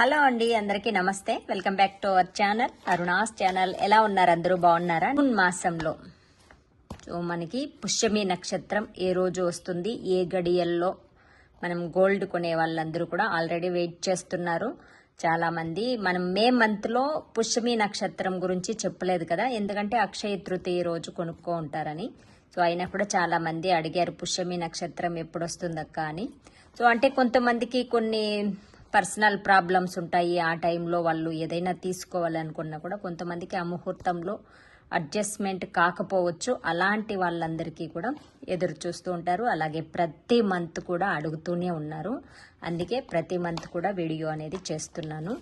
Hello అండి అందరికీ నమస్తే. Welcome back to our channel. Aruna's channel. ఎలా ఉన్నారు? అందరూ బాగున్నారా? జూన్ మాసంలో. సో మనకి పుష్యమి నక్షత్రం ఏ రోజు వస్తుంది? ఏ గడియల్లో మనం గోల్డ్ కొనే వాళ్ళందరూ కూడా ఆల్రెడీ వెయిట్ చేస్తున్నారు. చాలామంది మనం మే మంత్లో పుష్యమి నక్షత్రం గురించి చెప్పలేదు కదా. ఎందుకంటే అక్షయ తృతీయ రోజు కొనుక్కో ఉంటారని. సో అయినా కూడా చాలామంది అడిగారు పుష్యమి నక్షత్రం ఎప్పుడు వస్తుందక్క? అని. సో అంటే కొంతమందికి కొన్ని పర్సనల్ ప్రాబ్లమ్స్ ఉంటాయి. ఆ టైంలో వాళ్ళు ఏదైనా తీసుకోవాలనుకున్నా కూడా కొంతమందికి ఆ ముహూర్తంలో అడ్జస్ట్మెంట్ కాకపోవచ్చు. అలాంటి వాళ్ళందరికీ కూడా ఎదురు చూస్తూ ఉంటారు. అలాగే ప్రతి మంత్ కూడా అడుగుతూనే ఉన్నారు. అందుకే ప్రతి మంత్ కూడా వీడియో అనేది చేస్తున్నాను.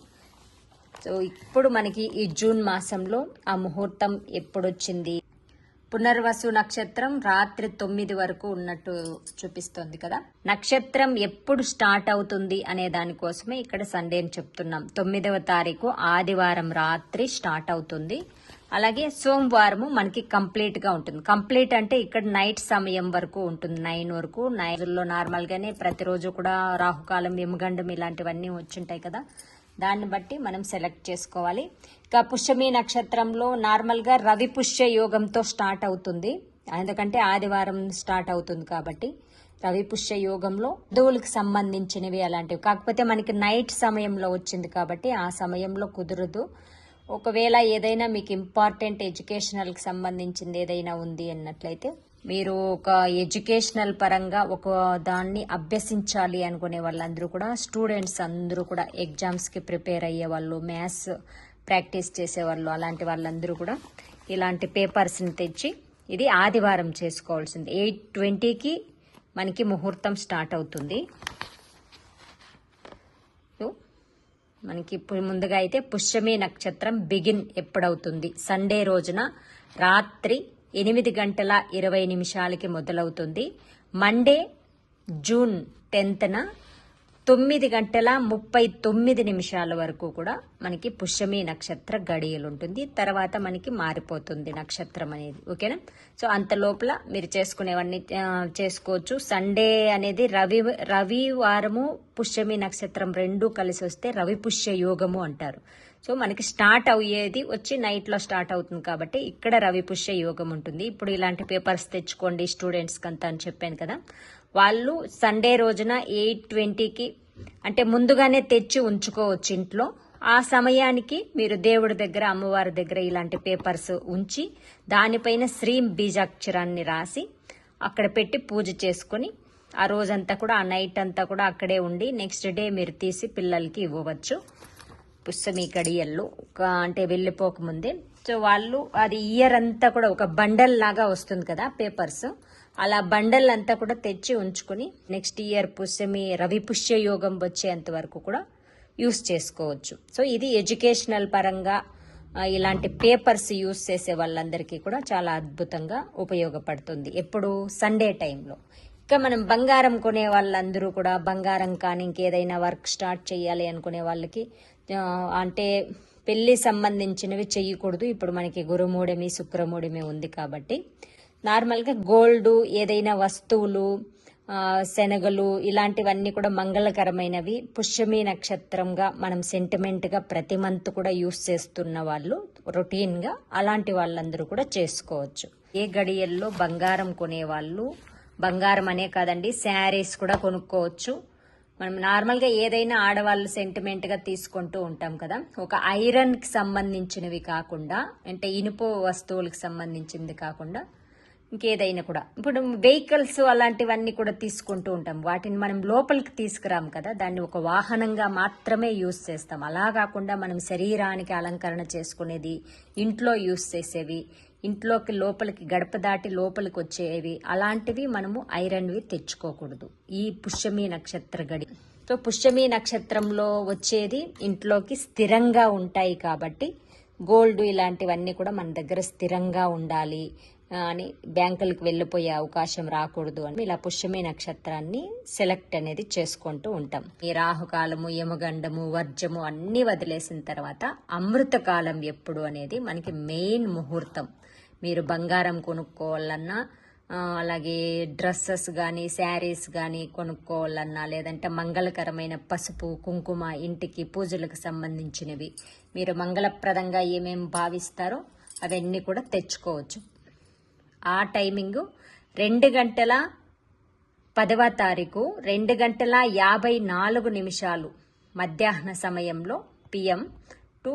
సో ఇప్పుడు మనకి ఈ జూన్ మాసంలో ఆ ముహూర్తం ఎప్పుడొచ్చింది? పునర్వసు నక్షత్రం రాత్రి తొమ్మిది వరకు ఉన్నట్టు చూపిస్తోంది కదా. నక్షత్రం ఎప్పుడు స్టార్ట్ అవుతుంది అనే దానికోసమే ఇక్కడ సండే అని చెప్తున్నాం. తొమ్మిదవ తారీఖు ఆదివారం రాత్రి స్టార్ట్ అవుతుంది. అలాగే సోమవారము మనకి కంప్లీట్గా ఉంటుంది. కంప్లీట్ అంటే ఇక్కడ నైట్ సమయం వరకు ఉంటుంది. నైన్ వరకు నైన్లో నార్మల్ గానే ప్రతిరోజు కూడా రాహుకాలం ఎముగండం ఇలాంటివన్నీ వచ్చుంటాయి కదా. దాన్ని బట్టి మనం సెలెక్ట్ చేసుకోవాలి. ఇక పుష్యమి నక్షత్రంలో నార్మల్గా రవి పుష్య యోగంతో స్టార్ట్ అవుతుంది. ఎందుకంటే ఆదివారం స్టార్ట్ అవుతుంది కాబట్టి రవి పుష్య యోగంలో హిందువులకు సంబంధించినవి అలాంటివి. కాకపోతే మనకి నైట్ సమయంలో వచ్చింది కాబట్టి ఆ సమయంలో కుదరదు. ఒకవేళ ఏదైనా మీకు ఇంపార్టెంట్ ఎడ్యుకేషనల్కి సంబంధించింది ఏదైనా ఉంది అన్నట్లయితే మీరు ఒక ఎడ్యుకేషనల్ పరంగా ఒక దాన్ని అభ్యసించాలి అనుకునే వాళ్ళందరూ కూడా స్టూడెంట్స్ అందరూ కూడా ఎగ్జామ్స్కి ప్రిపేర్ అయ్యే వాళ్ళు మ్యాథ్స్ ప్రాక్టీస్ చేసేవాళ్ళు అలాంటి వాళ్ళందరూ కూడా ఇలాంటి పేపర్స్ని తెచ్చి ఇది ఆదివారం చేసుకోవాల్సింది. ఎయిట్ ట్వంటీకి మనకి ముహూర్తం స్టార్ట్ అవుతుంది. సో మనకి ఇప్పుడు ముందుగా అయితే పుష్యమి నక్షత్రం బిగిన్ ఎప్పుడవుతుంది? సండే రోజున రాత్రి ఎనిమిది గంటల ఇరవై నిమిషాలకి మొదలవుతుంది. మండే జూన్ టెన్త్న తొమ్మిది గంటల ముప్పై తొమ్మిది నిమిషాల వరకు కూడా మనకి పుష్యమి నక్షత్ర గడియలు ఉంటుంది తర్వాత మనకి మారిపోతుంది నక్షత్రం అనేది. ఓకేనా? సో అంత లోపల మీరు చేసుకునేవన్నీ చేసుకోవచ్చు. సండే అనేది రవి రవివారము పుష్యమి నక్షత్రం రెండు కలిసి వస్తే రవి పుష్య యోగము అంటారు. సో మనకి స్టార్ట్ అయ్యేది వచ్చి నైట్లో స్టార్ట్ అవుతుంది కాబట్టి ఇక్కడ రవి పుష్య యోగం ఉంటుంది. ఇప్పుడు ఇలాంటి పేపర్స్ తెచ్చుకోండి స్టూడెంట్స్కి అంతా అని చెప్పాను కదా. వాళ్ళు సండే రోజున ఎయిట్ ట్వంటీకి అంటే ముందుగానే తెచ్చి ఉంచుకోవచ్చు ఇంట్లో. ఆ సమయానికి మీరు దేవుడి దగ్గర అమ్మవారి దగ్గర ఇలాంటి పేపర్స్ ఉంచి దానిపైన శ్రీం బీజాక్షరాన్ని రాసి అక్కడ పెట్టి పూజ చేసుకొని ఆ రోజంతా కూడా ఆ నైట్ అంతా కూడా అక్కడే ఉండి నెక్స్ట్ డే మీరు తీసి పిల్లలకి ఇవ్వవచ్చు. పుస్తమి కడియల్లో ఒక అంటే వెళ్ళిపోకముందే సో వాళ్ళు అది ఇయర్ అంతా కూడా ఒక బండల్ లాగా వస్తుంది కదా పేపర్స్ అలా బండల్ అంతా కూడా తెచ్చి ఉంచుకుని నెక్స్ట్ ఇయర్ పుష్యమి రవి పుష్య యోగం వచ్చేంత వరకు కూడా యూస్ చేసుకోవచ్చు. సో ఇది ఎడ్యుకేషనల్ పరంగా ఇలాంటి పేపర్స్ యూస్ చేసే వాళ్ళందరికీ కూడా చాలా అద్భుతంగా ఉపయోగపడుతుంది. ఎప్పుడు? సండే టైంలో ఇంకా మనం బంగారం కొనే వాళ్ళందరూ కూడా బంగారం కానీ ఇంకేదైనా వర్క్ స్టార్ట్ చేయాలి అనుకునే వాళ్ళకి అంటే పెళ్ళి సంబంధించినవి చెయ్యకూడదు. ఇప్పుడు మనకి గురుమూడమి శుక్రమూడమి ఉంది కాబట్టి. నార్మల్గా గోల్డ్ ఏదైనా వస్తువులు శనగలు ఇలాంటివన్నీ కూడా మంగళకరమైనవి. పుష్యమి నక్షత్రంగా మనం సెంటిమెంట్గా ప్రతి మంత్ కూడా యూస్ చేస్తున్న వాళ్ళు రొటీన్గా అలాంటి వాళ్ళందరూ కూడా చేసుకోవచ్చు. ఏ గడియల్లో బంగారం కొనేవాళ్ళు? బంగారం అనే కాదండి శారీస్ కూడా కొనుక్కోవచ్చు. మనం నార్మల్గా ఏదైనా ఆడవాళ్ళు సెంటిమెంట్గా తీసుకుంటూ ఉంటాం కదా. ఒక ఐరన్కి సంబంధించినవి కాకుండా అంటే ఇనుప వస్తువులకు సంబంధించింది కాకుండా ఇంకేదైనా కూడా. ఇప్పుడు వెహికల్స్ అలాంటివన్నీ కూడా తీసుకుంటూ ఉంటాం. వాటిని మనం లోపలికి తీసుకురాం కదా. దాన్ని ఒక వాహనంగా మాత్రమే యూస్ చేస్తాం. అలా కాకుండా మనం శరీరానికి అలంకరణ చేసుకునేది ఇంట్లో యూస్ చేసేవి ఇంట్లోకి లోపలికి గడప దాటి లోపలికి వచ్చేవి అలాంటివి మనము ఐరన్వి తెచ్చుకోకూడదు. ఈ పుష్యమి నక్షత్ర గడి. సో పుష్యమి నక్షత్రంలో వచ్చేది ఇంట్లోకి స్థిరంగా ఉంటాయి కాబట్టి గోల్డ్ ఇలాంటివన్నీ కూడా మన దగ్గర స్థిరంగా ఉండాలి అని బ్యాంకులకు వెళ్ళిపోయే అవకాశం రాకూడదు అని ఇలా పుష్యమి నక్షత్రాన్ని సెలెక్ట్ అనేది చేసుకుంటూ ఉంటాం. ఈ రాహుకాలము యమగండము వర్జము అన్నీ వదిలేసిన తర్వాత అమృత కాలం ఎప్పుడు అనేది మనకి మెయిన్ ముహూర్తం. మీరు బంగారం కొనుక్కోవాలన్నా అలాగే డ్రెస్సెస్ కానీ శారీస్ కానీ కొనుక్కోవాలన్నా లేదంటే మంగళకరమైన పసుపు కుంకుమ ఇంటికి పూజలకు సంబంధించినవి మీరు మంగళప్రదంగా ఏమేమి భావిస్తారో అవన్నీ కూడా తెచ్చుకోవచ్చు. ఆ టైమింగు రెండు గంటల పదవ తారీఖు రెండు గంటల యాభై నాలుగు నిమిషాలు మధ్యాహ్న సమయంలో పిఎం టు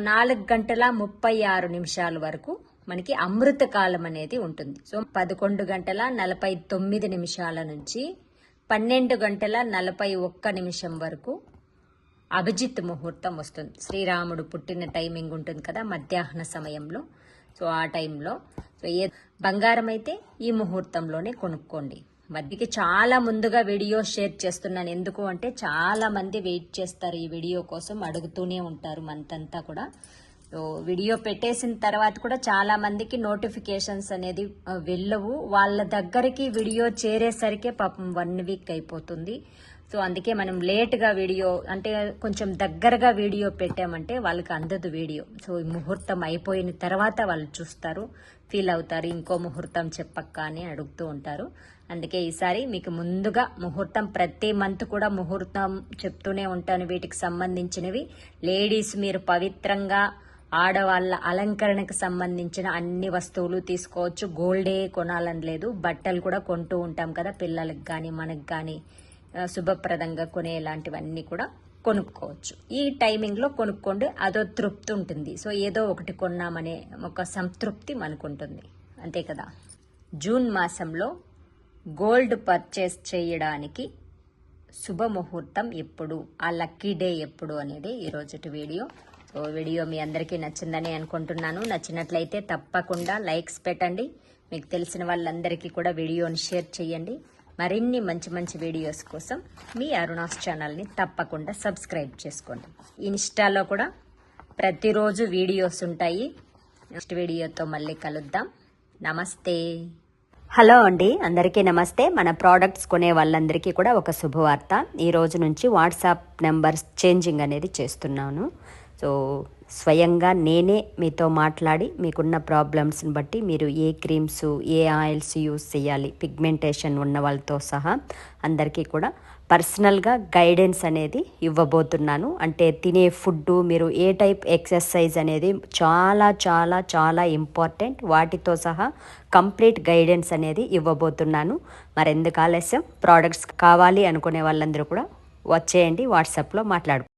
నాలుగు గంటల ముప్పై ఆరు నిమిషాల వరకు మనకి అమృత కాలం అనేది ఉంటుంది. సో పదకొండు గంటల నలభై తొమ్మిది నిమిషాల నుంచి పన్నెండు గంటల నలభై ఒక్క నిమిషం వరకు అభిజిత్ ముహూర్తం వస్తుంది. శ్రీరాముడు పుట్టిన టైమింగ్ ఉంటుంది కదా మధ్యాహ్న సమయంలో. సో ఆ టైంలో. సో ఏ బంగారం అయితే ఈ ముహూర్తంలోనే కొనుక్కోండి. మధ్యకి చాలా ముందుగా వీడియో షేర్ చేస్తున్నాను. ఎందుకు అంటే చాలా మంది వెయిట్ చేస్తారు ఈ వీడియో కోసం అడుగుతూనే ఉంటారు మంతంతా కూడా. వీడియో పెట్టేసిన తర్వాత కూడా చాలా మందికి నోటిఫికేషన్స్ అనేది వెళ్ళవు. వాళ్ళ దగ్గరికి వీడియో చేరేసరికే పాపం వన్ వీక్ అయిపోతుంది. సో అందుకే మనం లేట్గా వీడియో అంటే కొంచెం దగ్గరగా వీడియో పెట్టామంటే వాళ్ళకి అందదు వీడియో. సో ఈ ముహూర్తం అయిపోయిన తర్వాత వాళ్ళు చూస్తారు ఫీల్ అవుతారు ఇంకో ముహూర్తం చెప్పక్క అని అడుగుతూ ఉంటారు. అందుకే ఈసారి మీకు ముందుగా ముహూర్తం ప్రతి మంత్ కూడా ముహూర్తం చెప్తూనే ఉంటాను. వీటికి సంబంధించినవి. లేడీస్ మీరు పవిత్రంగా ఆడవాళ్ళ అలంకరణకు సంబంధించిన అన్ని వస్తువులు తీసుకోవచ్చు. గోల్డే కొనాలని లేదు. బట్టలు కూడా కొంటూ ఉంటాం కదా పిల్లలకు కానీ మనకు కానీ శుభప్రదంగా కొనే ఇలాంటివన్నీ కూడా కొనుక్కోవచ్చు. ఈ టైమింగ్లో కొనుక్కోండి. అదో తృప్తి ఉంటుంది. సో ఏదో ఒకటి కొన్నామనే ఒక సంతృప్తి మనకుంటుంది. అంతే కదా? జూన్ మాసంలో గోల్డ్ పర్చేస్ చేయడానికి శుభముహూర్తం ఎప్పుడు? ఆ లక్కీ డే ఎప్పుడు అనేది ఈరోజటి వీడియో. సో వీడియో మీ అందరికీ నచ్చిందని అనుకుంటున్నాను. నచ్చినట్లయితే తప్పకుండా లైక్స్ పెట్టండి. మీకు తెలిసిన వాళ్ళందరికీ కూడా వీడియోని షేర్ చేయండి. మరిన్ని మంచి మంచి వీడియోస్ కోసం మీ అరుణాస్ ఛానల్ని తప్పకుండా సబ్స్క్రైబ్ చేసుకోండి. ఇన్స్టాలో కూడా ప్రతిరోజు వీడియోస్ ఉంటాయి. నెక్స్ట్ వీడియోతో మళ్ళీ కలుద్దాం. నమస్తే. హలో అండి. అందరికీ నమస్తే. మన ప్రోడక్ట్స్ కొనే వాళ్ళందరికీ కూడా ఒక శుభవార్త. ఈ రోజు నుంచి వాట్సాప్ నెంబర్స్ చేంజింగ్ అనేది చేస్తున్నాను. సో స్వయంగా నేనే మీతో మాట్లాడి మీకున్న ప్రాబ్లమ్స్ని బట్టి మీరు ఏ క్రీమ్స్ ఏ ఆయిల్స్ యూస్ చేయాలి పిగ్మెంటేషన్ ఉన్న వాళ్ళతో సహా అందరికీ కూడా పర్సనల్గా గైడెన్స్ అనేది ఇవ్వబోతున్నాను. అంటే తినే ఫుడ్ మీరు ఏ టైప్ ఎక్సర్సైజ్ అనేది చాలా చాలా చాలా ఇంపార్టెంట్. వాటితో సహా కంప్లీట్ గైడెన్స్ అనేది ఇవ్వబోతున్నాను. మరెందుకు ఆలస్యం? ప్రోడక్ట్స్ కావాలి అనుకునే వాళ్ళందరూ కూడా వచ్చేయండి వాట్సాప్లో మాట్లాడు